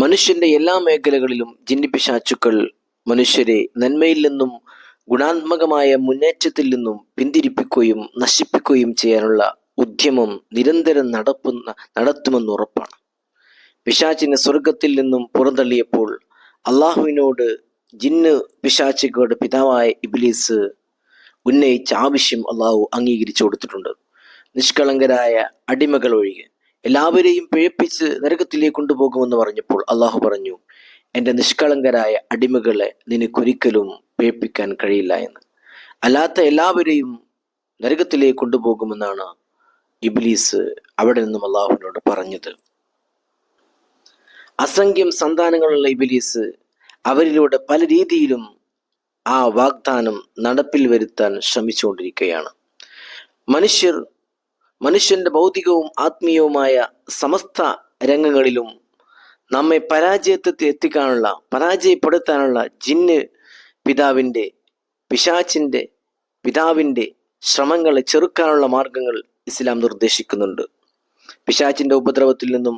മനുഷ്യന്റെ എല്ലാ മേഖലകളിലും ജിന്നിപ്പിശാച്ചുക്കൾ മനുഷ്യരെ നന്മയിൽ നിന്നും ഗുണാത്മകമായ മുന്നേറ്റത്തിൽ നിന്നും പിന്തിരിപ്പിക്കുകയും നശിപ്പിക്കുകയും ചെയ്യാനുള്ള ഉദ്യമം നിരന്തരം നടപ്പുന്ന നടത്തുമെന്ന് ഉറപ്പാണ്. പിശാചിനെ സ്വർഗത്തിൽ നിന്നും പുറന്തള്ളിയപ്പോൾ അള്ളാഹുവിനോട് ജിന്ന് പിശാച്ചുകളുടെ പിതാവായ ഇബ്ലീസ് ഉന്നയിച്ച ആവശ്യം അള്ളാഹു അംഗീകരിച്ചു കൊടുത്തിട്ടുണ്ട്. നിഷ്കളങ്കരായ അടിമകൾ ഒഴികെ എല്ലാവരെയും പിഴപ്പിച്ച് നരകത്തിലേക്ക് കൊണ്ടുപോകുമെന്ന് പറഞ്ഞപ്പോൾ അള്ളാഹു പറഞ്ഞു എന്റെ നിഷ്കളങ്കരായ അടിമകളെ നിനക്കൊരിക്കലും പിഴപ്പിക്കാൻ കഴിയില്ല എന്ന്. അല്ലാത്ത എല്ലാവരെയും നരകത്തിലേക്ക് കൊണ്ടുപോകുമെന്നാണ് ഇബ്ലീസ് അവിടെ നിന്നും അള്ളാഹുവിനോട് പറഞ്ഞത്. അസംഖ്യം സന്താനങ്ങളുള്ള ഇബിലീസ് അവരിലൂടെ പല രീതിയിലും ആ വാഗ്ദാനം നടപ്പിൽ വരുത്താൻ ശ്രമിച്ചുകൊണ്ടിരിക്കുകയാണ്. മനുഷ്യർ മനുഷ്യന്റെ ഭൗതികവും ആത്മീയവുമായ സമസ്ത രംഗങ്ങളിലും നമ്മെ പരാജയത്വത്തിൽ എത്തിക്കാനുള്ള പരാജയപ്പെടുത്താനുള്ള ജിന്ന് പിതാവിന്റെ പിശാച്ചിന്റെ പിതാവിന്റെ ശ്രമങ്ങളെ ചെറുക്കാനുള്ള മാർഗങ്ങൾ ഇസ്ലാം നിർദ്ദേശിക്കുന്നുണ്ട്. പിശാച്ചിന്റെ ഉപദ്രവത്തിൽ നിന്നും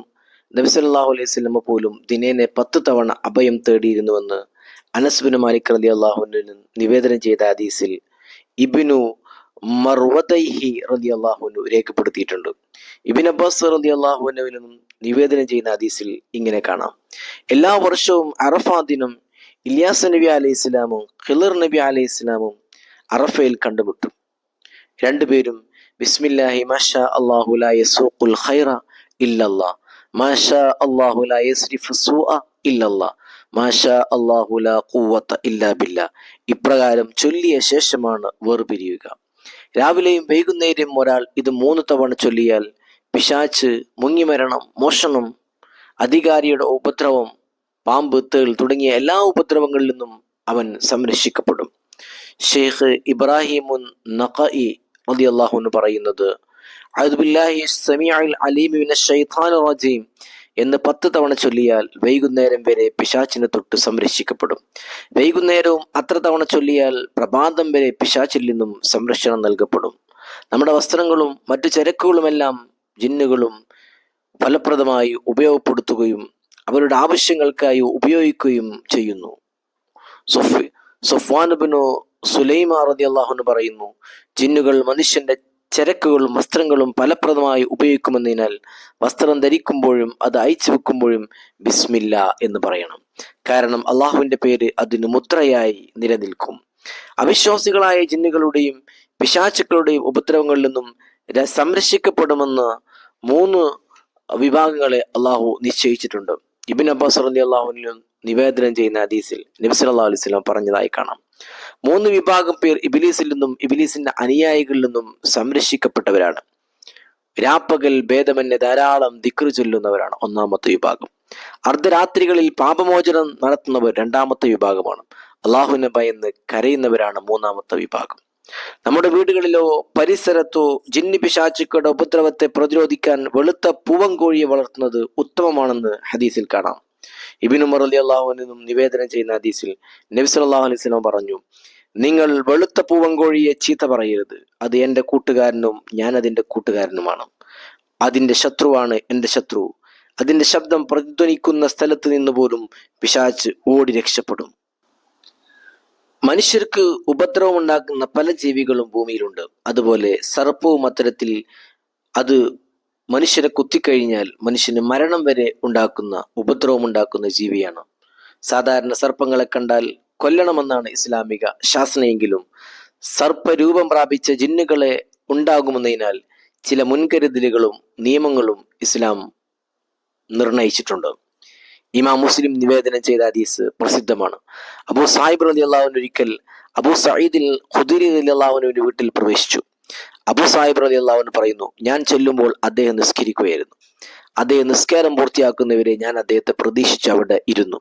നബിസല്ലാഹു അലൈഹി സ്വലമ പോലും ദിനേനെ പത്ത് തവണ അഭയം തേടിയിരുന്നുവെന്ന് അനസ്ബിന് മാലിക് റലി അള്ളാഹുവിന് നിവേദനം ചെയ്ത ഹദീസിൽ ഇബിനു മർവദൈഹി റതി അള്ളാഹുനു രേഖപ്പെടുത്തിയിട്ടുണ്ട്. ഇബിൻ അബ്ബാസ് റതി അള്ളാഹുവിൽ നിന്നും നിവേദനം ചെയ്യുന്ന ഹദീസിൽ ഇങ്ങനെ കാണാം. എല്ലാ വർഷവും അറഫാ ദിനം ഇലിയാസ് നബി അലൈഹി ഇസ്ലാമും ഖിലർ നബി അലൈഹി ഇസ്ലാമും അറഫയിൽ കണ്ടുമുട്ടും. രണ്ടുപേരും ബിസ്മില്ലാഹി മാഷാ അല്ലാഹു ലാ യസൂഖുൽ ഖൈറ ഇല്ലല്ലാ മാഷാ അല്ലാഹു ലാ യസ്രിഫു ഇല്ലല്ലാ മാഷാ അള്ളാഹുല ഖുവത ഇല്ലാ ബില്ലാ. ഇപ്രകാരം ചൊല്ലിയ ശേഷമാണ് വേർപിരിയുക. രാവിലെയും വൈകുന്നേരം ഒരാൾ ഇത് മൂന്ന് തവണ ചൊല്ലിയാൽ പിശാച്ച് മുങ്ങിമരണം മോഷണം അധികാരിയുടെ ഉപദ്രവം പാമ്പ് തേൾ തുടങ്ങിയ എല്ലാ ഉപദ്രവങ്ങളിൽ നിന്നും അവൻ സംരക്ഷിക്കപ്പെടും. ഷെയ്ഖ് ഇബ്രാഹിമുൻ നഖഇ അൻഹു പറയുന്നത് അഊദു എന്ന് പത്ത് തവണ ചൊല്ലിയാൽ വൈകുന്നേരം വരെ പിശാച്ചിനെ തൊട്ട് സംരക്ഷിക്കപ്പെടും. വൈകുന്നേരവും അത്ര തവണ ചൊല്ലിയാൽ പ്രഭാതം വരെ പിശാച്ചിൽ നിന്നും സംരക്ഷണം നൽകപ്പെടും. നമ്മുടെ വസ്ത്രങ്ങളും മറ്റു ചരക്കുകളുമെല്ലാം ജിന്നുകളും ഫലപ്രദമായി ഉപയോഗപ്പെടുത്തുകയും അവരുടെ ആവശ്യങ്ങൾക്കായി ഉപയോഗിക്കുകയും ചെയ്യുന്നു. സുഫ് സുലൈമ റതി അള്ളാഹുന് പറയുന്നു ജിന്നുകൾ മനുഷ്യന്റെ ചരക്കുകളും വസ്ത്രങ്ങളും ഫലപ്രദമായി ഉപയോഗിക്കുമെന്നതിനാൽ വസ്ത്രം ധരിക്കുമ്പോഴും അത് അയച്ചു വെക്കുമ്പോഴും ബിസ്മില്ല എന്ന് പറയണം. കാരണം അള്ളാഹുവിന്റെ പേര് അതിന് മുദ്രയായി നിലനിൽക്കും. അവിശ്വാസികളായ ജിന്നുകളുടെയും പിശാചുക്കളുടെയും ഉപദ്രവങ്ങളിൽ നിന്നും സംരക്ഷിക്കപ്പെടുമെന്ന് മൂന്ന് വിഭാഗങ്ങളെ അള്ളാഹു നിശ്ചയിച്ചിട്ടുണ്ട്. ഇബിൻ അബ്ബാസ് അള്ളാഹുവിനും നിവേദനം ചെയ്യുന്ന ഹദീസിൽ നബി സല്ലല്ലാഹു അലൈഹി വസല്ലം പറഞ്ഞതായി കാണാം. മൂന്ന് വിഭാഗം പേർ ഇബിലീസിൽ നിന്നും ഇബിലീസിന്റെ അനുയായികളിൽ നിന്നും സംരക്ഷിക്കപ്പെട്ടവരാണ്. രാപ്പകൽ ഭേദമന്യ ധാരാളം ദിക്റ് ചൊല്ലുന്നവരാണ് ഒന്നാമത്തെ വിഭാഗം. അർദ്ധരാത്രികളിൽ പാപമോചനം നടത്തുന്നവർ രണ്ടാമത്തെ വിഭാഗമാണ്. അള്ളാഹുവിനെ ഭയന്ന് കരയുന്നവരാണ് മൂന്നാമത്തെ വിഭാഗം. നമ്മുടെ വീടുകളിലോ പരിസരത്തോ ജിന്നി പിശാചുക്കളുടെ ഉപദ്രവത്തെ പ്രതിരോധിക്കാൻ വെളുത്ത പൂവൻകോഴിയെ വളർത്തുന്നത് ഉത്തമമാണെന്ന് ഹദീസിൽ കാണാം. ഇബിനു മറലി അള്ളാഹുവിനും നിവേദനം ചെയ്യുന്ന ഹദീസിൽ നബി സല്ലല്ലാഹു അലൈഹി വസല്ലം പറഞ്ഞു നിങ്ങൾ വെളുത്ത പൂവങ്കോഴിയെ ചീത്ത പറയരുത്. അത് എന്റെ കൂട്ടുകാരനും ഞാൻ അതിന്റെ കൂട്ടുകാരനുമാണ്. അതിന്റെ ശത്രുവാണ് എന്റെ ശത്രു. അതിന്റെ ശബ്ദം പ്രതിധ്വനിക്കുന്ന സ്ഥലത്ത് നിന്ന് പോലും പിശാച്ച് ഓടി രക്ഷപ്പെടും. മനുഷ്യർക്ക് ഉപദ്രവമുണ്ടാക്കുന്ന പല ജീവികളും ഭൂമിയിലുണ്ട്. അതുപോലെ സർപ്പവും അത്തരത്തിൽ അത് മനുഷ്യരെ കുത്തിക്കഴിഞ്ഞാൽ മനുഷ്യന് മരണം വരെ ഉണ്ടാക്കുന്ന ഉപദ്രവം ഉണ്ടാക്കുന്ന ജീവിയാണ്. സാധാരണ സർപ്പങ്ങളെ കണ്ടാൽ കൊല്ലണമെന്നാണ് ഇസ്ലാമിക ശാസനയെങ്കിലും സർപ്പരൂപം പ്രാപിച്ച ജിന്നുകളെ ഉണ്ടാകുമെന്നതിനാൽ ചില മുൻകരുതലുകളും നിയമങ്ങളും ഇസ്ലാം നിർണയിച്ചിട്ടുണ്ട്. ഇമാം മുസ്ലിം നിവേദനം ചെയ്ത ഹദീസ് പ്രസിദ്ധമാണ്. അബൂ സാഹിബ് റലി അള്ളാഹുവിൻ ഒരിക്കൽ അബൂ സയ്യിദിൽ ഖുദിരി റലി അള്ളാഹുവിന്റെ വീട്ടിൽ പ്രവേശിച്ചു. അബൂ സാഹിബ് റലി അള്ളാഹുവിന് പറയുന്നു ഞാൻ ചെല്ലുമ്പോൾ അദ്ദേഹം നിസ്കരിക്കുകയായിരുന്നു. അദ്ദേഹം നിസ്കാരം പൂർത്തിയാക്കുന്നവരെ ഞാൻ അദ്ദേഹത്തെ പ്രതീക്ഷിച്ച് അവിടെ ഇരുന്നു.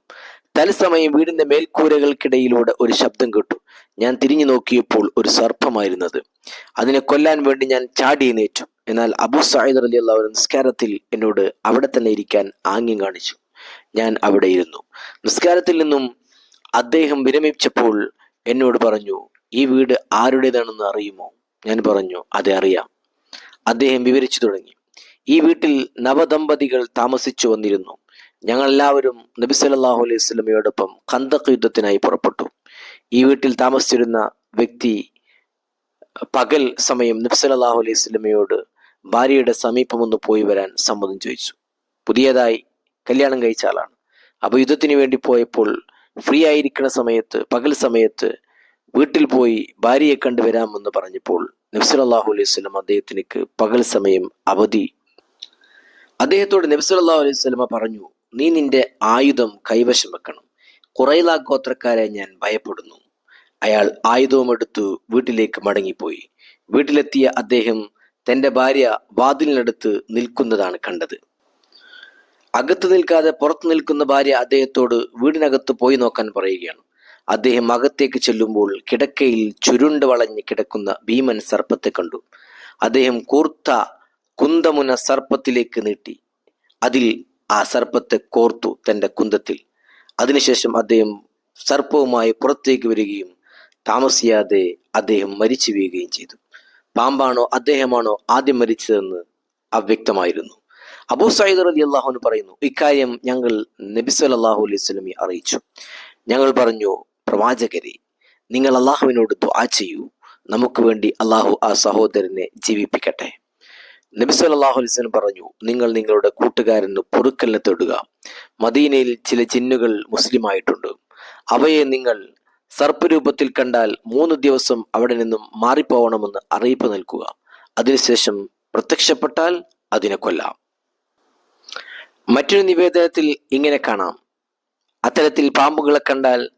തത്സമയം വീടിന്റെ മേൽക്കൂരകൾക്കിടയിലൂടെ ഒരു ശബ്ദം കേട്ടു. ഞാൻ തിരിഞ്ഞു നോക്കിയപ്പോൾ ഒരു സർപ്പമായിരുന്നത്. അതിനെ കൊല്ലാൻ വേണ്ടി ഞാൻ ചാടി എണീറ്റു എന്നാൽ അബു സാഹിദ് അലി അള്ളാഹു നിസ്കാരത്തിൽ എന്നോട് അവിടെ തന്നെ ഇരിക്കാൻ ആംഗ്യം കാണിച്ചു. ഞാൻ അവിടെ ഇരുന്നു. നിസ്കാരത്തിൽ നിന്നും അദ്ദേഹം വിരമിച്ചപ്പോൾ എന്നോട് പറഞ്ഞു ഈ വീട് ആരുടേതാണെന്ന് അറിയുമോ? ഞാൻ പറഞ്ഞു അതെ അറിയാം. അദ്ദേഹം വിവരിച്ചു തുടങ്ങി. ഈ വീട്ടിൽ നവദമ്പതികൾ താമസിച്ചു വന്നിരുന്നു. ഞങ്ങൾ എല്ലാവരും നബി സല്ലല്ലാഹു അലൈഹി സ്വലമയോടൊപ്പം കന്തക്ക് യുദ്ധത്തിനായി പുറപ്പെട്ടു. ഈ വീട്ടിൽ താമസിച്ചിരുന്ന വ്യക്തി പകൽ സമയം നബി സല്ലല്ലാഹു അലൈഹി സ്വലമയോട് ഭാര്യയുടെ സമീപമൊന്ന് പോയി വരാൻ സമ്മതം ചോദിച്ചു. പുതിയതായി കല്യാണം കഴിച്ച ആളാണ്. അപ്പോൾ യുദ്ധത്തിന് വേണ്ടി പോയപ്പോൾ ഫ്രീ ആയിരിക്കുന്ന സമയത്ത് പകൽ സമയത്ത് വീട്ടിൽ പോയി ഭാര്യയെ കണ്ടുവരാമെന്ന് പറഞ്ഞപ്പോൾ നബ്സലാഹു അലൈഹി സ്വലം അദ്ദേഹത്തിനക്ക് പകൽ സമയം അവധി. അദ്ദേഹത്തോട് നബ്സലാഹു അലൈഹി സ്വലമ പറഞ്ഞു നീ നിന്റെ ആയുധം കൈവശം വെക്കണം. കുറൈല ഗോത്രക്കാരെ ഞാൻ ഭയപ്പെടുന്നു. അയാൾ ആയുധവും എടുത്തു വീട്ടിലേക്ക് മടങ്ങിപ്പോയി. വീട്ടിലെത്തിയ അദ്ദേഹം തന്റെ ഭാര്യ വാതിലിനടുത്ത് നിൽക്കുന്നതാണ് കണ്ടത്. അകത്ത് നിൽക്കാതെ പുറത്തു നിൽക്കുന്ന ഭാര്യ അദ്ദേഹത്തോട് വീടിനകത്ത് പോയി നോക്കാൻ പറയുകയാണ്. അദ്ദേഹം അകത്തേക്ക് ചെല്ലുമ്പോൾ കിടക്കയിൽ ചുരുണ്ട് വളഞ്ഞ് കിടക്കുന്ന ഭീമൻ സർപ്പത്തെ കണ്ടു. അദ്ദേഹം കൂർത്ത കുന്തമുന സർപ്പത്തിലേക്ക് നീട്ടി. അതിൽ ആ സർപ്പത്തെ കോർത്തു തന്റെ കുന്തത്തിൽ. അതിനുശേഷം അദ്ദേഹം സർപ്പവുമായി പുറത്തേക്ക് വരികയും താമസിയാതെ അദ്ദേഹം മരിച്ചു വീഴുകയും ചെയ്തു. പാമ്പാണോ അദ്ദേഹമാണോ ആദ്യം മരിച്ചതെന്ന് അവ്യക്തമായിരുന്നു. അബൂ സയ്യിദ് അലി അള്ളാഹുവിന് പറയുന്നു ഇക്കാര്യം ഞങ്ങൾ നബി സല്ലല്ലാഹു അലൈഹി സ്വലമി അറിയിച്ചു. ഞങ്ങൾ പറഞ്ഞു പ്രവാചകരെ നിങ്ങൾ അള്ളാഹുവിനോട് ദുആ ചെയ്യൂ. നമുക്ക് വേണ്ടി അള്ളാഹു ആ സഹോദരനെ ജീവിപ്പിക്കട്ടെ. നബി സല്ലല്ലാഹു അലൈഹി വസല്ലം പറഞ്ഞു നിങ്ങൾ നിങ്ങളുടെ കൂട്ടുകാരന് പൊറുക്കലിനെ തൊടുക. മദീനയിൽ ചില ജിന്നുകൾ മുസ്ലിമായിട്ടുണ്ട്. അവയെ നിങ്ങൾ സർപ്പരൂപത്തിൽ കണ്ടാൽ മൂന്ന് ദിവസം അവിടെ നിന്നും മാറിപ്പോവണമെന്ന് അറിയിപ്പ് നൽകുക. അതിനുശേഷം പ്രത്യക്ഷപ്പെട്ടാൽ അതിനെ കൊല്ലാം. മറ്റൊരു നിവേദനത്തിൽ ഇങ്ങനെ കാണാം. അത്തരത്തിൽ പാമ്പുകളെ കണ്ടാൽ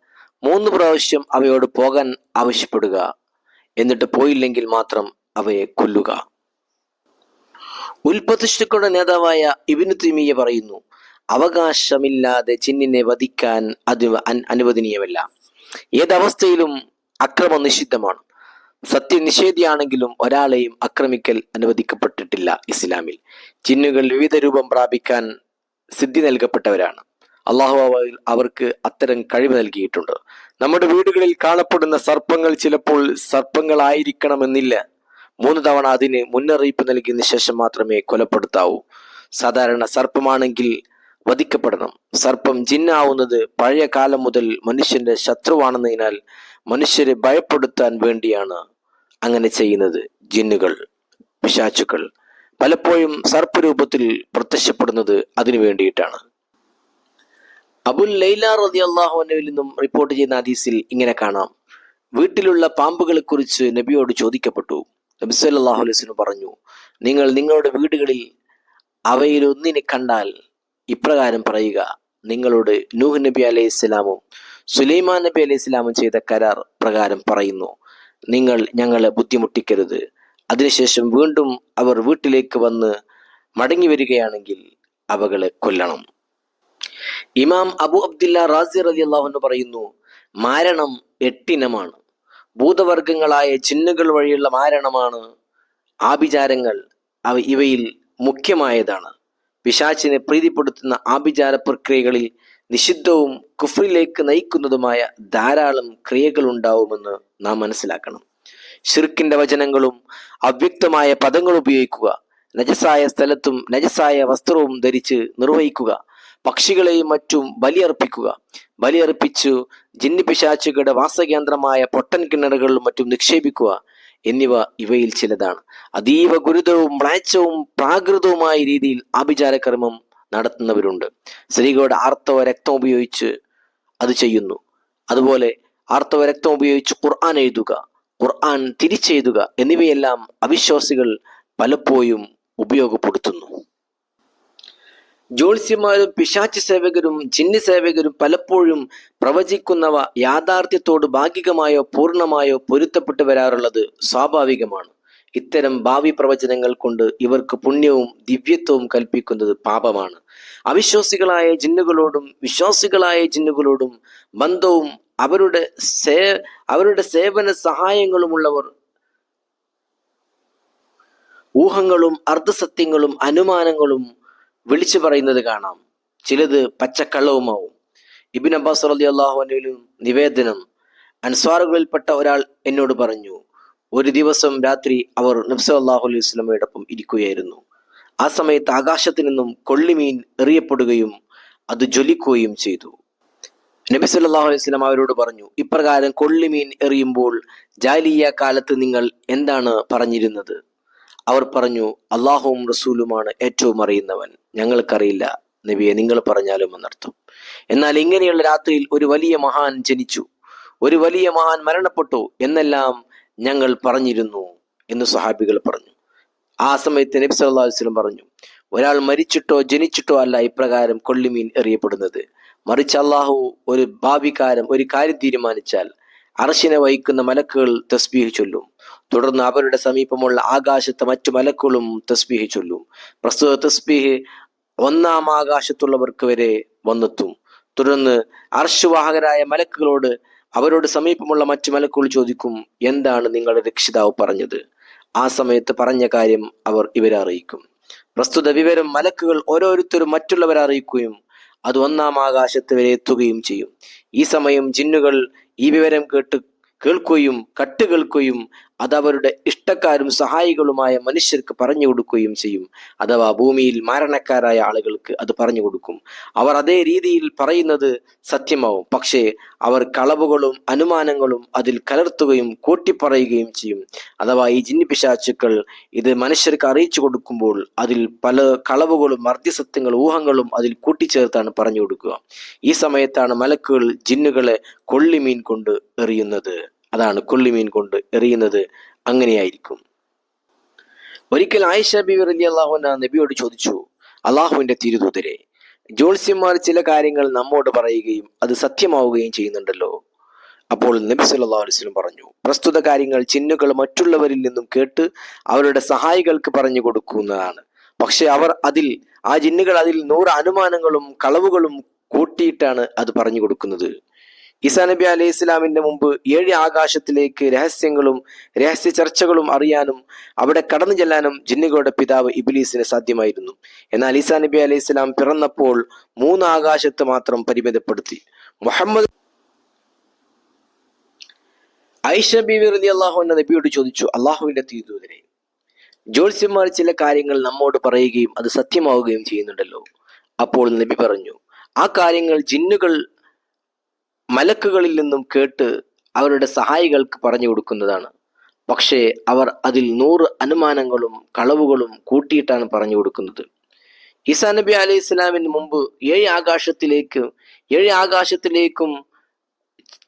മൂന്ന് പ്രാവശ്യം അവയോട് പോകാൻ ആവശ്യപ്പെടുക. എന്നിട്ട് പോയില്ലെങ്കിൽ മാത്രം അവയെ കൊല്ലുക. ഉൽപ്പതിഷ്ഠുക്കളുടെ നേതാവായ ഇബിനു തിമിയ പറയുന്നു അവകാശമില്ലാതെ ചിന്നിനെ വധിക്കാൻ അത് അനുവദനീയമല്ല. ഏതവസ്ഥയിലും അക്രമം നിഷിദ്ധമാണ്. സത്യനിഷേധിയാണെങ്കിലും ഒരാളെയും ആക്രമിക്കൽ അനുവദിക്കപ്പെട്ടിട്ടില്ല ഇസ്ലാമിൽ. ചിന്നുകൾ വിവിധ രൂപം പ്രാപിക്കാൻ സിദ്ധി നൽകപ്പെട്ടവരാണ്. അള്ളാഹു അവ- അവർക്ക് അത്തരം കഴിവ് നൽകിയിട്ടുണ്ട്. നമ്മുടെ വീടുകളിൽ കാണപ്പെടുന്ന സർപ്പങ്ങൾ ചിലപ്പോൾ സർപ്പങ്ങളായിരിക്കണമെന്നില്ല. മൂന്ന് തവണ അതിന് മുന്നറിയിപ്പ് നൽകിയതിനു ശേഷം മാത്രമേ കൊലപ്പെടുത്താവൂ. സാധാരണ സർപ്പമാണെങ്കിൽ വധിക്കപ്പെടണം. സർപ്പം ജിന്നാവുന്നത് പഴയ കാലം മുതൽ മനുഷ്യന്റെ ശത്രുവാണെന്നതിനാൽ മനുഷ്യരെ ഭയപ്പെടുത്താൻ വേണ്ടിയാണ് അങ്ങനെ ചെയ്യുന്നത് ജിന്നുകൾ പിശാച്ചുക്കൾ പലപ്പോഴും സർപ്പരൂപത്തിൽ പ്രത്യക്ഷപ്പെടുന്നത് അതിനു വേണ്ടിയിട്ടാണ്. അബുൽ ലൈല റതി അള്ളാഹുവിൽ നിന്നും റിപ്പോർട്ട് ചെയ്യുന്ന ഹദീസിൽ ഇങ്ങനെ കാണാം. വീട്ടിലുള്ള പാമ്പുകളെ കുറിച്ച് നബിയോട് ചോദിക്കപ്പെട്ടു. നബി വസല്ലം പറഞ്ഞു നിങ്ങൾ നിങ്ങളുടെ വീടുകളിൽ അവയിൽ ഒന്നിനെ കണ്ടാൽ ഇപ്രകാരം പറയുക നിങ്ങളോട് നൂഹ് നബി അലൈഹി ഇസ്ലാമും സുലൈമാൻ നബി അലൈഹി ഇസ്ലാമും ചെയ്ത കരാർ പ്രകാരം പറയുന്നു നിങ്ങൾ ഞങ്ങളെ ബുദ്ധിമുട്ടിക്കരുത്. അതിനുശേഷം വീണ്ടും അവർ വീട്ടിലേക്ക് വന്ന് മടങ്ങി വരികയാണെങ്കിൽ അവകളെ കൊല്ലണം. ഇമാം അബു അബ്ദില്ല റാസി റലി അള്ളാഹുന്ന് പറയുന്നു മാരണം എട്ടിനമാണ്. ഭൂതവർഗങ്ങളായ ചിന്നുകൾ വഴിയുള്ള മാരണമാണ്. ആഭിചാരങ്ങൾ അവ ഇവയിൽ മുഖ്യമായതാണ്. പിശാച്ചിനെ പ്രീതിപ്പെടുത്തുന്ന ആഭിചാര പ്രക്രിയകളിൽ നിഷിദ്ധവും കുഫ്രിലേക്ക് നയിക്കുന്നതുമായ ധാരാളം ക്രിയകൾ ഉണ്ടാവുമെന്ന് നാം മനസ്സിലാക്കണം. ഷിർക്കിന്റെ വചനങ്ങളും അവ്യക്തമായ പദങ്ങൾ ഉപയോഗിക്കുക നജസായ സ്ഥലത്തും നജസായ വസ്ത്രവും ധരിച്ച് നിർവഹിക്കുക പക്ഷികളെയും മറ്റും ബലിയർപ്പിക്കുക. ബലിയർപ്പിച്ചു ജിന്നി പിശാച്ചുകളുടെ വാസകേന്ദ്രമായ പൊട്ടൻ കിണറുകളിലും മറ്റും നിക്ഷേപിക്കുക എന്നിവ ഇവയിൽ ചിലതാണ്. അതീവ ഗുരുതരവും മ്ലാച്ചവും പ്രാകൃതവുമായ രീതിയിൽ ആഭിചാരകർമ്മം നടത്തുന്നവരുണ്ട്. സ്ത്രീകളുടെ ആർത്തവ രക്തം ഉപയോഗിച്ച് അത് ചെയ്യുന്നു. അതുപോലെ ആർത്തവ രക്തം ഉപയോഗിച്ച് ഖുർആൻ എഴുതുക ഖുർആൻ തിരിച്ചെഴുതുക എന്നിവയെല്ലാം അവിശ്വാസികൾ പലപ്പോഴും ഉപയോഗപ്പെടുത്തുന്നു. ജ്യോത്സ്യന്മാരും പിശാച്ച് സേവകരും ജിന്നി സേവകരും പലപ്പോഴും പ്രവചിക്കുന്നവ യാഥാർത്ഥ്യത്തോട് ഭാഗികമായോ പൂർണമായോ പൊരുത്തപ്പെട്ടു വരാറുള്ളത് സ്വാഭാവികമാണ്. ഇത്തരം ഭാവി പ്രവചനങ്ങൾ കൊണ്ട് ഇവർക്ക് പുണ്യവും ദിവ്യത്വവും കൽപ്പിക്കുന്നത് പാപമാണ്. അവിശ്വാസികളായ ജിന്നുകളോടും വിശ്വാസികളായ ജിന്നുകളോടും ബന്ധവും അവരുടെ സേ അവരുടെ സേവന സഹായങ്ങളുമുള്ളവർ ഊഹങ്ങളും അർദ്ധസത്യങ്ങളും അനുമാനങ്ങളും വിളിച്ചു പറയുന്നത് കാണാം. ചിലത് പച്ചക്കള്ളവുമാവും. ഇബിൻ അബ്ബാസ് അലി അള്ളാഹുവിനും നിവേദനം അൻസ്വാറുകളിൽപ്പെട്ട ഒരാൾ എന്നോട് പറഞ്ഞു ഒരു ദിവസം രാത്രി അവർ നബ്സ അള്ളാഹു അലൈഹി സ്വലമയോടൊപ്പം ഇരിക്കുകയായിരുന്നു. ആ സമയത്ത് ആകാശത്തു നിന്നും കൊള്ളിമീൻ എറിയപ്പെടുകയും അത് ജ്വലിക്കുകയും ചെയ്തു. നബി സല്ലല്ലാഹു അലൈഹി സ്വലം അവരോട് പറഞ്ഞു ഇപ്രകാരം കൊള്ളിമീൻ എറിയുമ്പോൾ ജാലിയ കാലത്ത് നിങ്ങൾ എന്താണ് പറഞ്ഞിരുന്നത്? അവർ പറഞ്ഞു അള്ളാഹുവും റസൂലുമാണ് ഏറ്റവും അറിയുന്നവൻ. ഞങ്ങൾക്കറിയില്ല നബിയെ നിങ്ങൾ പറഞ്ഞാലും എന്നർത്ഥം. എന്നാൽ ഇങ്ങനെയുള്ള രാത്രിയിൽ ഒരു വലിയ മഹാൻ ജനിച്ചു. ഒരു വലിയ മഹാൻ മരണപ്പെട്ടു. എന്നെല്ലാം ഞങ്ങൾ പറഞ്ഞിരുന്നു എന്ന് സഹാബികൾ പറഞ്ഞു. ആ സമയത്ത് നബി സല്ലല്ലാഹു അലൈഹി വസല്ലം പറഞ്ഞു ഒരാൾ മരിച്ചിട്ടോ ജനിച്ചിട്ടോ അല്ല ഇപ്രകാരം കൊള്ളിമീൻ എറിയപ്പെടുന്നത്. മറിച്ച് അള്ളാഹു ഒരു ഭാവികാരം ഒരു കാര്യം തീരുമാനിച്ചാൽ അർശിനെ വഹിക്കുന്ന മലക്കുകൾ തസ്ബീഹ് ചൊല്ലും. തുടർന്ന് അവരുടെ സമീപമുള്ള ആകാശത്തെ മറ്റു മലക്കുകളും തസ്ബീഹ് ചൊല്ലും. പ്രസ്തുത തസ്ബീഹ് ഒന്നാം ആകാശത്തുള്ളവർക്ക് വരെ വന്നെത്തും. തുടർന്ന് അർശവാഹകരായ മലക്കുകളോട് അവരോട് സമീപമുള്ള മറ്റു മലക്കുകൾ ചോദിക്കും എന്താണ് നിങ്ങളുടെ രക്ഷിതാവ് പറഞ്ഞത്? ആ സമയത്ത് പറഞ്ഞ കാര്യം അവർ ഇവരെ അറിയിക്കും. പ്രസ്തുത വിവരം മലക്കുകൾ ഓരോരുത്തരും മറ്റുള്ളവരെ അറിയിക്കുകയും അത് ഒന്നാം ആകാശത്ത് വരെ എത്തുകയും ചെയ്യും. ഈ സമയം ജിന്നുകൾ ഈ വിവരം കേട്ട് കേൾക്കുകയും കട്ട് കേൾക്കുകയും അത് അവരുടെ ഇഷ്ടക്കാരും സഹായികളുമായ മനുഷ്യർക്ക് പറഞ്ഞു കൊടുക്കുകയും ചെയ്യും. അഥവാ ഭൂമിയിൽ മാരണക്കാരായ ആളുകൾക്ക് അത് പറഞ്ഞു കൊടുക്കും. അവർ അതേ രീതിയിൽ പറയുന്നത് സത്യമാവും. പക്ഷേ അവർ കളവുകളും അനുമാനങ്ങളും അതിൽ കലർത്തുകയും കൂട്ടിപ്പറയുകയും ചെയ്യും. അഥവാ ഈ ജിന്നി പിശാച്ചുക്കൾ ഇത് മനുഷ്യർക്ക് അറിയിച്ചു കൊടുക്കുമ്പോൾ അതിൽ പല കളവുകളും മർദ്യസത്യങ്ങളും ഊഹങ്ങളും അതിൽ കൂട്ടിച്ചേർത്താണ് പറഞ്ഞു കൊടുക്കുക. ഈ സമയത്താണ് മലക്കുകൾ ജിന്നുകളെ കൊള്ളിമീൻ കൊണ്ട് എറിയുന്നത്. അതാണ് കൊള്ളിമീൻ കൊണ്ട് എറിയുന്നത് അങ്ങനെയായിരിക്കും. ഒരിക്കൽ ആയിഷ ബി റലി അള്ളാഹുന നബിയോട് ചോദിച്ചു അള്ളാഹുവിന്റെ തിരുതൂതരെ ജ്യോത്സ്യന്മാർ ചില കാര്യങ്ങൾ നമ്മോട് പറയുകയും അത് സത്യമാവുകയും ചെയ്യുന്നുണ്ടല്ലോ. അപ്പോൾ നബി സല്ലാ അലൈഹി വസല്ലം പറഞ്ഞു പ്രസ്തുത കാര്യങ്ങൾ ചിന്നുകൾ മറ്റുള്ളവരിൽ നിന്നും കേട്ട് അവരുടെ സഹായികൾക്ക് പറഞ്ഞു കൊടുക്കുന്നതാണ്. പക്ഷെ അവർ അതിൽ ആ ജിന്നുകൾ അതിൽ നൂറ് അനുമാനങ്ങളും കളവുകളും കൂട്ടിയിട്ടാണ് അത് പറഞ്ഞു കൊടുക്കുന്നത്. ഈസാ നബി അലൈഹി ഇസ്ലാമിന്റെ മുമ്പ് ഏഴ് ആകാശത്തിലേക്ക് രഹസ്യങ്ങളും രഹസ്യ ചർച്ചകളും അറിയാനും അവിടെ കടന്നു ചെല്ലാനും ജിന്നുകളുടെ പിതാവ് ഇബിലീസിന് സാധ്യമായിരുന്നു. എന്നാൽ ഈസാ നബി അലൈഹി ഇസ്ലാം പിറന്നപ്പോൾ മൂന്ന് ആകാശത്ത് മാത്രം പരിമിതപ്പെടുത്തി. മുഹമ്മദ് ഐഷ റലി അള്ളാഹു എന്ന നബിയോട് ചോദിച്ചു അള്ളാഹുവിന്റെ തീദൂതരെ ജ്യോത്സ്യന്മാർ ചില കാര്യങ്ങൾ നമ്മോട് പറയുകയും അത് സത്യമാവുകയും ചെയ്യുന്നുണ്ടല്ലോ? അപ്പോൾ നബി പറഞ്ഞു ആ കാര്യങ്ങൾ ജിന്നുകൾ മലക്കുകളിൽ നിന്നും കേട്ട് അവരുടെ സഹായികൾക്ക് പറഞ്ഞു കൊടുക്കുന്നതാണ്. പക്ഷേ അവർ അതിൽ നൂറ് അനുമാനങ്ങളും കളവുകളും കൂട്ടിയിട്ടാണ് പറഞ്ഞു കൊടുക്കുന്നത്. ഈസാ നബി അലൈഹി ഇസ്ലാമിന് മുമ്പ് ഏഴ് ആകാശത്തിലേക്ക് ഏഴ് ആകാശത്തിലേക്കും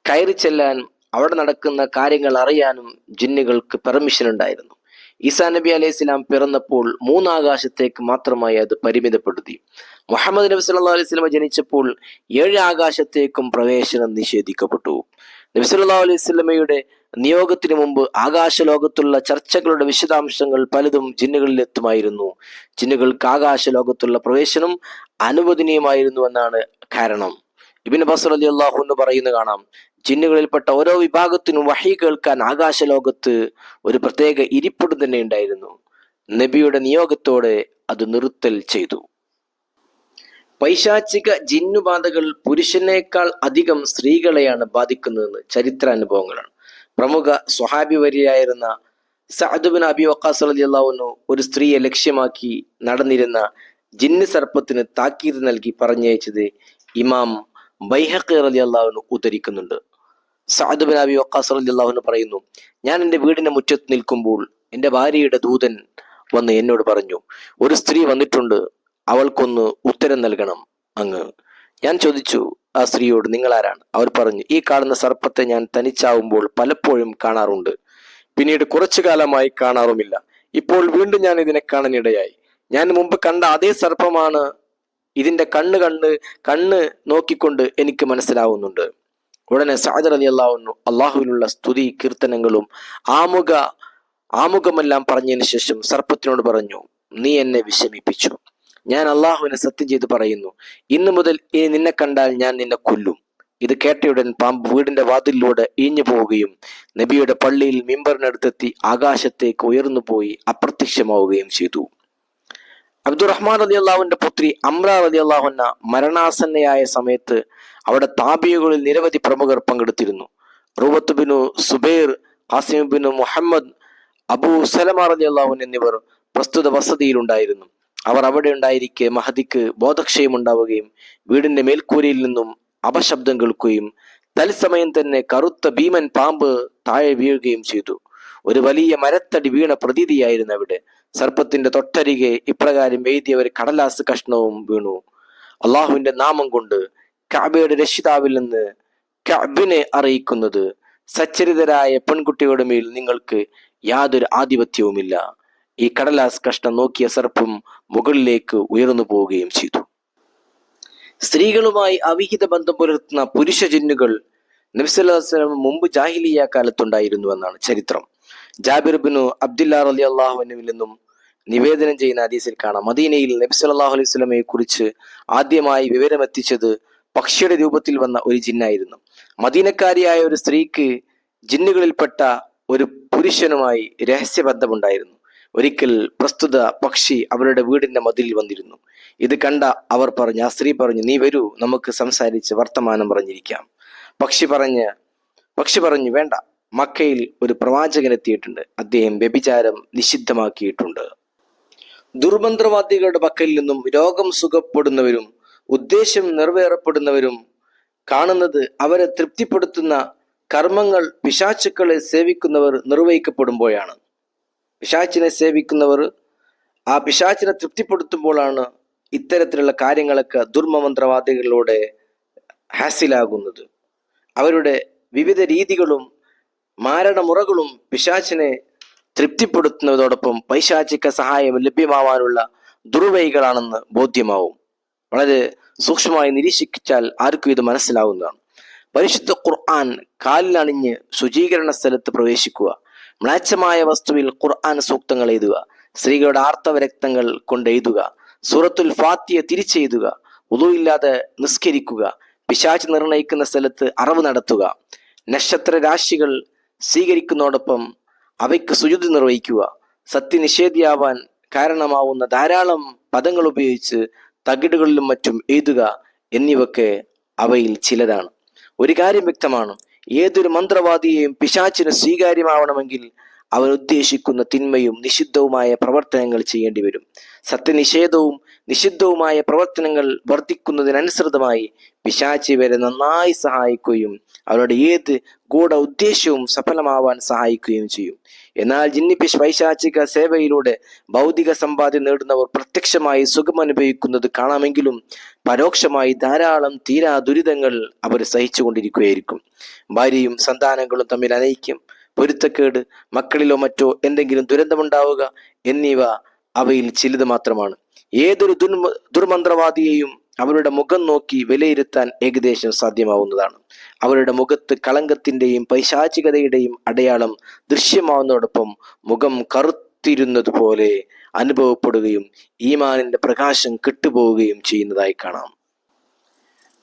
കയറി ചെല്ലാൻ അവിടെ നടക്കുന്ന കാര്യങ്ങൾ അറിയാനും ജിന്നുകൾക്ക് പെർമിഷൻ ഉണ്ടായിരുന്നു. ഈസാ നബി അലൈഹി സ്വലാം പിറന്നപ്പോൾ മൂന്നാകാശത്തേക്ക് മാത്രമായി അത് പരിമിതപ്പെടുത്തി. മുഹമ്മദ് നബി സല്ലാ അലൈഹി സ്വലമ ജനിച്ചപ്പോൾ ഏഴ് ആകാശത്തേക്കും പ്രവേശനം നിഷേധിക്കപ്പെട്ടു. നബി സല്ലാ അലൈഹി സ്വലമയുടെ നിയോഗത്തിന് മുമ്പ് ആകാശലോകത്തുള്ള ചർച്ചകളുടെ വിശദാംശങ്ങൾ പലതും ജിന്നുകളിൽ എത്തുമായിരുന്നു. ജിന്നുകൾക്ക് ആകാശലോകത്തുള്ള പ്രവേശനം അനുവദനീയമായിരുന്നു എന്നാണ് കാരണം. ഇബിൻ ബസർ അലി അള്ളാഹു എന്ന് പറയുന്നത് കാണാം. ജിന്നുകളിൽപ്പെട്ട ഓരോ വിഭാഗത്തിനും വഹി കേൾക്കാൻ ആകാശലോകത്ത് ഒരു പ്രത്യേക ഇരിപ്പിടം തന്നെ ഉണ്ടായിരുന്നു. നബിയുടെ നിയോഗത്തോടെ അത് നിർത്തൽ ചെയ്തു. പൈശാചിക ജിന്നുബാധകൾ പുരുഷനേക്കാൾ അധികം സ്ത്രീകളെയാണ് ബാധിക്കുന്നതെന്ന് ചരിത്രാനുഭവങ്ങളാണ്. പ്രമുഖ സ്വഹാബി വരിയായിരുന്ന സഅദുബിൻ അബി വക്കാസ് അള്ളാവുന്നു ഒരു സ്ത്രീയെ ലക്ഷ്യമാക്കി നടന്നിരുന്ന ജിന്ന് സർപ്പത്തിന് താക്കീത് നൽകി പറഞ്ഞയച്ചത് ഇമാം ബൈഹഖി റലി അള്ളാഹുവിന് ഉദ്ധരിക്കുന്നുണ്ട് സഅദ് ബിൻ അബി വക്കാസ് റലി അള്ളാഹുവിന് പറയുന്നു ഞാൻ എന്റെ വീടിന്റെ മുറ്റത്ത് നിൽക്കുമ്പോൾ എന്റെ ഭാര്യയുടെ ദൂതൻ വന്ന് എന്നോട് പറഞ്ഞു ഒരു സ്ത്രീ വന്നിട്ടുണ്ട് അവൾക്കൊന്ന് ഉത്തരം നൽകണം അങ്ങ്. ഞാൻ ചോദിച്ചു ആ സ്ത്രീയോട് നിങ്ങൾ ആരാണ്? അവർ പറഞ്ഞു ഈ കാണുന്ന സർപ്പത്തെ ഞാൻ തനിച്ചാവുമ്പോൾ പലപ്പോഴും കാണാറുണ്ട് പിന്നീട് കുറച്ചു കാലമായി കാണാറുമില്ല. ഇപ്പോൾ വീണ്ടും ഞാൻ ഇതിനെ കാണാനിടയായി. ഞാൻ മുമ്പ് കണ്ട അതേ സർപ്പമാണ് ഇതിന്റെ കണ്ണ് കണ്ണ് കണ്ണ് നോക്കിക്കൊണ്ട് എനിക്ക് മനസ്സിലാവുന്നുണ്ട്. ഉടനെ സാദർ അലി അള്ളാഹുന്നു അള്ളാഹുവിനുള്ള സ്തുതി കീർത്തനങ്ങളും ആമുഖ ആമുഖമെല്ലാം പറഞ്ഞതിന് ശേഷം സർപ്പത്തിനോട് പറഞ്ഞു നീ എന്നെ വിഷമിപ്പിച്ചു. ഞാൻ അള്ളാഹുവിനെ സത്യം ചെയ്ത് പറയുന്നു. ഇന്നു മുതൽ ഇനി നിന്നെ കണ്ടാൽ ഞാൻ നിന്നെ കൊല്ലും. ഇത് കേട്ടയുടൻ പാമ്പ് വീടിന്റെ വാതിലിലൂടെ ഇഞ്ഞു പോവുകയും നബിയുടെ പള്ളിയിൽ മിമ്പറിനടുത്തെത്തി ആകാശത്തേക്ക് ഉയർന്നു പോയി അപ്രത്യക്ഷമാവുകയും ചെയ്തു. അബ്ദുറഹ്മാൻ അലി അള്ളാഹുവിന്റെ പുത്രി അമ്ര അലി അള്ളാഹുന്ന മരണാസന്നയായ സമയത്ത് അവിടെ താബിയുകളിൽ നിരവധി പ്രമുഖർ പങ്കെടുത്തിരുന്നു. റൂബത്ത് bin Zubair Qasim bin Muhammad Abu Salama Ali അള്ളാഹുൻ എന്നിവർ പ്രസ്തുത വസതിയിലുണ്ടായിരുന്നു. അവർ അവിടെ ഉണ്ടായിരിക്കെ മഹദിക്ക് ബോധക്ഷയം ഉണ്ടാവുകയും വീടിന്റെ മേൽക്കൂരയിൽ നിന്നും അപശബ്ദം കേൾക്കുകയും തൽസമയം തന്നെ കറുത്ത ഭീമൻ പാമ്പ് താഴെ വീഴുകയും ചെയ്തു. ഒരു വലിയ മരത്തടി വീണ പ്രതീതിയായിരുന്നു അവിടെ. സർപ്പത്തിന്റെ തൊട്ടരികെ ഇപ്രകാരം എഴുതിയ ഒരു കടലാസ് കഷ്ണവും വീണു. അള്ളാഹുവിന്റെ നാമം കൊണ്ട് കഅബയുടെ രക്ഷിതാവിൽ നിന്ന് കഅബിനെ അറിയിക്കുന്നത് സച്ചരിതരായ പെൺകുട്ടിയുടെ മേൽ നിങ്ങൾക്ക് യാതൊരു ആധിപത്യവുമില്ല. ഈ കടലാസ് കഷ്ണം നോക്കിയ സർപ്പം മുകളിലേക്ക് ഉയർന്നു പോവുകയും ചെയ്തു. സ്ത്രീകളുമായി അവിഹിത ബന്ധം പുലർത്തുന്ന പുരുഷ ജിന്നുകൾ നബ്സല്ലാസ്ലം മുമ്പ് ജാഹിലിയ കാലത്തുണ്ടായിരുന്നു എന്നാണ് ചരിത്രം. ജാബിർ ബിനു അബ്ദുല്ലാ അലി അള്ളാഹുവിൽ നിന്നും നിവേദനം ചെയ്യുന്ന ഹദീസിൽ കാണാം. മദീനയിൽ നബി സല്ലല്ലാഹു അലൈഹി സ്വലമയെ കുറിച്ച് ആദ്യമായി വിവരമെത്തിച്ചത് പക്ഷിയുടെ രൂപത്തിൽ വന്ന ഒരു ജിന്നായിരുന്നു. മദീനക്കാരിയായ ഒരു സ്ത്രീക്ക് ജിന്നുകളിൽപ്പെട്ട ഒരു പുരുഷനുമായി രഹസ്യബന്ധമുണ്ടായിരുന്നു. ഒരിക്കൽ പ്രസ്തുത പക്ഷി അവരുടെ വീടിന്റെ മതിലിൽ വന്നിരുന്നു. ഇത് കണ്ട അവർ പറഞ്ഞു ആ സ്ത്രീ പറഞ്ഞു നീ വരൂ നമുക്ക് സംസാരിച്ച് വർത്തമാനം പറഞ്ഞിരിക്കാം. പക്ഷി പറഞ്ഞ് പക്ഷി പറഞ്ഞു വേണ്ട മക്കയിൽ ഒരു പ്രവാചകൻ എത്തിയിട്ടുണ്ട്. അദ്ദേഹം വ്യഭിചാരം നിഷിദ്ധമാക്കിയിട്ടുണ്ട്. ദുർമന്ത്രവാദികളുടെ പക്കൽ നിന്നും രോഗം സുഖപ്പെടുന്നവരും ഉദ്ദേശം നിറവേറപ്പെടുന്നവരും കാണുന്നത് അവരെ തൃപ്തിപ്പെടുത്തുന്ന കർമ്മങ്ങൾ പിശാച്ചുക്കളെ സേവിക്കുന്നവർ നിർവഹിക്കപ്പെടുമ്പോഴാണ്. പിശാച്ചിനെ സേവിക്കുന്നവർ ആ പിശാച്ചിനെ തൃപ്തിപ്പെടുത്തുമ്പോഴാണ് ഇത്തരത്തിലുള്ള കാര്യങ്ങളൊക്കെ ദുർമന്ത്രവാദികളിലൂടെ ഹാസിലാകുന്നത്. അവരുടെ വിവിധ രീതികളും മാരണമുറകളും പിശാച്ചിനെ തൃപ്തിപ്പെടുത്തുന്നതോടൊപ്പം പൈശാചിക സഹായം ലഭ്യമാവാനുള്ള ദുർവൈകളാണെന്ന് ബോധ്യമാവും. വളരെ സൂക്ഷ്മമായി നിരീക്ഷിച്ചാൽ ആർക്കും ഇത് മനസ്സിലാവുന്നതാണ്. പരിശുദ്ധ ഖുർആൻ കാലിലണിഞ്ഞ് ശുചീകരണ സ്ഥലത്ത് പ്രവേശിക്കുക. മ്ലാച്ഛമായ വസ്തുവിൽ ഖുർആൻ സൂക്തങ്ങൾ എഴുതുക. സ്ത്രീകളുടെ ആർത്തവ രക്തങ്ങൾ കൊണ്ട് എഴുതുക. സൂറത്തുൽ ഫാത്തിയെ തിരിച്ചെഴുതുക. ഉതുവില്ലാതെ നിസ്കരിക്കുക. പിശാച്ച് നിർണയിക്കുന്ന സ്ഥലത്ത് അറിവ് നടത്തുക. നക്ഷത്ര രാശികൾ സ്വീകരിക്കുന്നതോടൊപ്പം അവയ്ക്ക് സുയുതി നിർവഹിക്കുക. സത്യനിഷേധിയാവാൻ കാരണമാവുന്ന ധാരാളം പദങ്ങൾ ഉപയോഗിച്ച് തകിടുകളിലും മറ്റും എഴുതുക എന്നിവയൊക്കെ അവയിൽ ചിലതാണ്. ഒരു കാര്യം വ്യക്തമാണ്. ഏതൊരു മന്ത്രവാദിയെയും പിശാച്ചിന് സ്വീകാര്യമാവണമെങ്കിൽ അവൻ ഉദ്ദേശിക്കുന്ന തിന്മയും നിഷിദ്ധവുമായ പ്രവർത്തനങ്ങൾ ചെയ്യേണ്ടി വരും. സത്യനിഷേധവും നിഷിദ്ധവുമായ പ്രവർത്തനങ്ങൾ വർദ്ധിക്കുന്നതിനനുസൃതമായി പിശാച്ചി വരെ നന്നായി സഹായിക്കുകയും അവരുടെ ഏത് ഗൂഢ ഉദ്ദേശവും സഫലമാവാൻ സഹായിക്കുകയും ചെയ്യും. എന്നാൽ ജിന്നിപ്പിഷ് വൈശാചിക സേവയിലൂടെ ഭൗതിക സമ്പാദ്യം നേടുന്നവർ പ്രത്യക്ഷമായി സുഖം അനുഭവിക്കുന്നത് കാണാമെങ്കിലും പരോക്ഷമായി ധാരാളം തീരാ ദുരിതങ്ങൾ അവർ സഹിച്ചുകൊണ്ടിരിക്കുകയായിരിക്കും. ഭാര്യയും സന്താനങ്ങളും തമ്മിൽ അനൈക്യം പൊരുത്തക്കേട് മക്കളിലോ മറ്റോ എന്തെങ്കിലും ദുരന്തമുണ്ടാവുക എന്നിവ അവയിൽ ചിലത് മാത്രമാണ്. ഏതൊരു ദുർമ ദുർമന്ത്രവാദിയെയും അവരുടെ മുഖം നോക്കി വിലയിരുത്താൻ ഏകദേശം സാധ്യമാവുന്നതാണ്. അവരുടെ മുഖത്ത് കളങ്കത്തിന്റെയും പൈശാചികതയുടെയും അടയാളം ദൃശ്യമാവുന്നതോടൊപ്പം മുഖം കറുത്തിരുന്നത് പോലെ അനുഭവപ്പെടുകയും ഈമാനിന്റെ പ്രകാശം കെട്ടുപോവുകയും ചെയ്യുന്നതായി കാണാം.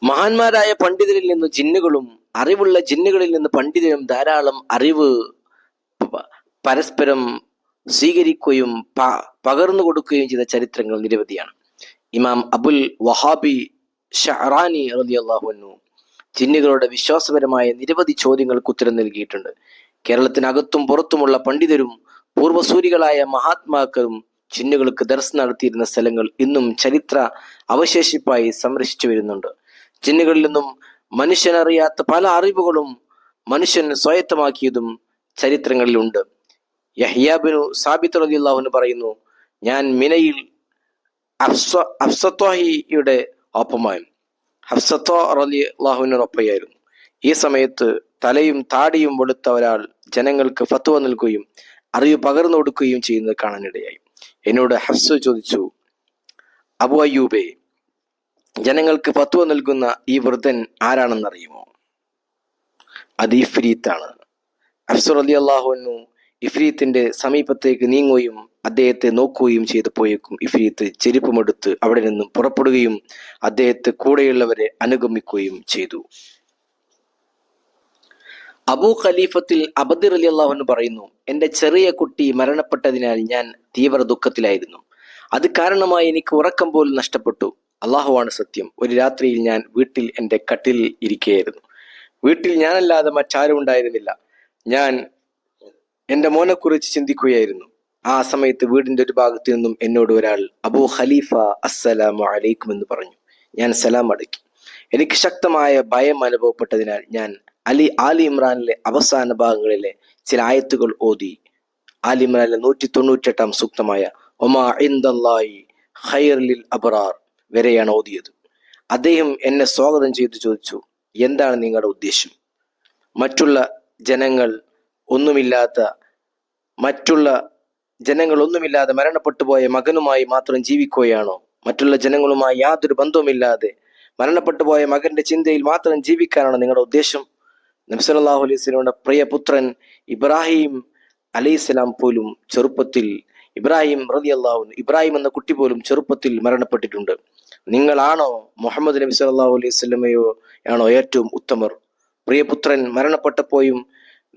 മഹാന്മാരായ പണ്ഡിതരിൽ നിന്ന് ജിന്നുകളും അറിവുള്ള ജിന്നുകളിൽ നിന്ന് പണ്ഡിതരും ധാരാളം അറിവ് പരസ്പരം സ്വീകരിക്കുകയും പ- പകർന്നു കൊടുക്കുകയും ചെയ്ത ചരിത്രങ്ങൾ നിരവധിയാണ്. ഇമാം അബുൽ വഹാബി ഷഹറാനി റളിയല്ലാഹു ജിന്നുകളുടെ വിശ്വാസപരമായ നിരവധി ചോദ്യങ്ങൾക്ക് ഉത്തരം നൽകിയിട്ടുണ്ട്. കേരളത്തിനകത്തും പുറത്തുമുള്ള പണ്ഡിതരും പൂർവസൂരികളായ മഹാത്മാക്കളും ജിന്നുകൾക്ക് ദർശനം നടത്തിയിരുന്ന സ്ഥലങ്ങൾ ഇന്നും ചരിത്ര അവശേഷിപ്പായി സംരക്ഷിച്ചു വരുന്നുണ്ട്. ജിന്നുകളിൽ നിന്നും മനുഷ്യനറിയാത്ത പല അറിവുകളും മനുഷ്യൻ സ്വായത്തമാക്കിയതും ചരിത്രങ്ങളിലുണ്ട് യഹ്യാബിനു സാബിത്ത് റളിയല്ലാഹു പറയുന്നു ഞാൻ മിനയിൽ അഫ്സ അഫ്സത്വാഹിയുടെ ഒപ്പമായും ഹഫ്സത്തോ റളിയല്ലാഹുവിനൊപ്പയായിരുന്നു ഈ സമയത്ത് തലയും താടിയും വെളുത്ത ഒരാൾ ജനങ്ങൾക്ക് ഫത്വ നൽകുകയും അറിവ് പകർന്നു കൊടുക്കുകയും ചെയ്യുന്നത് കാണാനിടയായി. എന്നോട് ഹഫ്സ് ചോദിച്ചു അബു അയ്യൂബെ ജനങ്ങൾക്ക് ഫത്വ നൽകുന്ന ഈ വൃദ്ധൻ ആരാണെന്നറിയുമോ? അത് ഇഫ്രീത്താണ് അഫ്സർ അലി അള്ളാഹുനു ഇഫ്രീത്തിന്റെ സമീപത്തേക്ക് നീങ്ങുകയും അദ്ദേഹത്തെ നോക്കുകയും ചെയ്തപ്പോയേക്കും ഇഫ്രീത്ത് ചെരുപ്പമെടുത്ത് അവിടെ നിന്നും പുറപ്പെടുകയും അദ്ദേഹത്തെ കൂടെയുള്ളവരെ അനുഗമിക്കുകയും ചെയ്തു. അബൂ ഖലീഫത്തിൽ അബദിർ അലി അള്ളാഹുന്ന് പറയുന്നു എന്റെ ചെറിയ കുട്ടി മരണപ്പെട്ടതിനാൽ ഞാൻ തീവ്ര ദുഃഖത്തിലായിരുന്നു. അത് കാരണമായി എനിക്ക് ഉറക്കം പോലും നഷ്ടപ്പെട്ടു. അള്ളാഹുവാണ് സത്യം. ഒരു രാത്രിയിൽ ഞാൻ വീട്ടിൽ എന്റെ കട്ടിലിൽ ഇരിക്കുകയായിരുന്നു. വീട്ടിൽ ഞാനല്ലാതെ മറ്റാരും ഉണ്ടായിരുന്നില്ല. ഞാൻ എന്റെ മോനെക്കുറിച്ച് ചിന്തിക്കുകയായിരുന്നു. ആ സമയത്ത് വീടിന്റെ ഒരു ഭാഗത്ത് നിന്നും എന്നോട് ഒരാൾ അബൂ ഖലീഫ അസ്സലാമു അലൈക്കും എന്ന് പറഞ്ഞു. ഞാൻ സലാം അടക്കി എനിക്ക് ശക്തമായ ഭയം അനുഭവപ്പെട്ടതിനാൽ ഞാൻ അലി ആലി ഇമ്രാനിലെ അവസാന ഭാഗങ്ങളിലെ ചില ആയത്തുകൾ ഓതി. ആലി ഇമ്രാനിലെ നൂറ്റി തൊണ്ണൂറ്റെട്ടാം സൂക്തമായ ഒമാ ഇന്ദല്ലാഹി ഖൈർലിൽ അബറാർ വരെയാണ് ഓതിയത്. അദ്ദേഹം എന്നെ സ്വാഗതം ചെയ്തു ചോദിച്ചു എന്താണ് നിങ്ങളുടെ ഉദ്ദേശം? മറ്റുള്ള ജനങ്ങൾ ഒന്നുമില്ലാത്ത മറ്റുള്ള ജനങ്ങൾ ഒന്നുമില്ലാതെ മരണപ്പെട്ടു പോയ മകനുമായി മാത്രം ജീവിക്കുകയാണോ? മറ്റുള്ള ജനങ്ങളുമായി യാതൊരു ബന്ധവുമില്ലാതെ മരണപ്പെട്ടു പോയ മകന്റെ ചിന്തയിൽ മാത്രം ജീവിക്കാനാണ് നിങ്ങളുടെ ഉദ്ദേശം? നബ്സലാഹു അലൈഹി പ്രിയപുത്രൻ പ്രിയ പുത്രൻ ഇബ്രാഹിം അലൈഹിസ്സലാം പോലും ചെറുപ്പത്തിൽ ഇബ്രാഹിം റതി അള്ളാഹു ഇബ്രാഹിം എന്ന കുട്ടി പോലും ചെറുപ്പത്തിൽ മരണപ്പെട്ടിട്ടുണ്ട്. നിങ്ങളാണോ മുഹമ്മദ് നബി സല്ലാഹു അലൈഹി സ്വലമയോ ആണോ ഏറ്റവും ഉത്തമർ? പ്രിയപുത്രൻ മരണപ്പെട്ടപ്പോഴും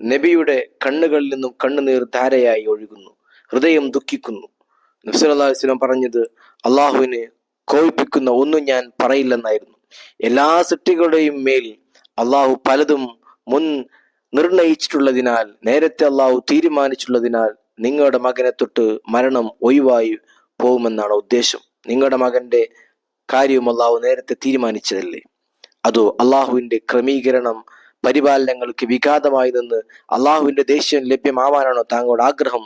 നബിയുടെ കണ്ണുകളിൽ നിന്നും കണ്ണുനീർ ധാരയായി ഒഴുകുന്നു. ഹൃദയം ദുഃഖിക്കുന്നു. നബി സല്ലല്ലാഹു അലൈഹി വസല്ലം പറഞ്ഞത് അള്ളാഹുവിനെ കോപിപ്പിക്കുന്ന ഒന്നും ഞാൻ പറയില്ലെന്നായിരുന്നു. എല്ലാ സൃഷ്ടികളുടെയും മേൽ അള്ളാഹു പലതും മുൻ നിർണയിച്ചിട്ടുള്ളതിനാൽ നേരത്തെ അള്ളാഹു തീരുമാനിച്ചുള്ളതിനാൽ നിങ്ങളുടെ മകനെ തൊട്ട് മരണം ഒഴിവായി പോകുമെന്നാണ് ഉദ്ദേശം. നിങ്ങളുടെ മകന്റെ കാര്യവും അള്ളാഹു നേരത്തെ തീരുമാനിച്ചതല്ലേ? അതോ അള്ളാഹുവിന്റെ ക്രമീകരണം പരിപാലനങ്ങൾക്ക് വിഘാതമായി നിന്ന് അള്ളാഹുവിന്റെ ദേഷ്യം ലഭ്യമാവാനാണോ താങ്കളുടെ ആഗ്രഹം?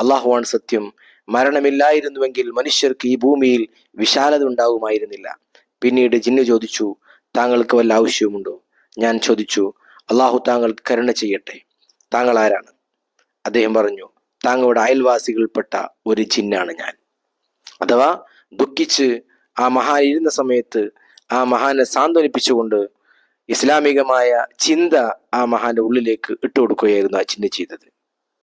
അള്ളാഹുവാണ് സത്യം. മരണമില്ലായിരുന്നുവെങ്കിൽ മനുഷ്യർക്ക് ഈ ഭൂമിയിൽ വിശാലത ഉണ്ടാകുമായിരുന്നില്ല പിന്നീട് ജിന്നു ചോദിച്ചു താങ്കൾക്ക് വല്ല ആവശ്യവുമുണ്ടോ? ഞാൻ ചോദിച്ചു അള്ളാഹു താങ്കൾക്ക് കരുണ ചെയ്യട്ടെ. താങ്കൾ ആരാണ്? അദ്ദേഹം പറഞ്ഞു താങ്കളുടെ അയൽവാസികൾപ്പെട്ട ഒരു ജിന്നാണ് ഞാൻ. അഥവാ ദുഃഖിച്ച് ആ മഹാൻ ഇരുന്ന സമയത്ത് ആ മഹാനെ സാന്ത്വനിപ്പിച്ചുകൊണ്ട് ഇസ്ലാമികമായ ചിന്ത ആ മഹാന്റെ ഉള്ളിലേക്ക് ഇട്ടുകൊടുക്കുകയായിരുന്നു അച്ഛന്റെ ചെയ്തത്.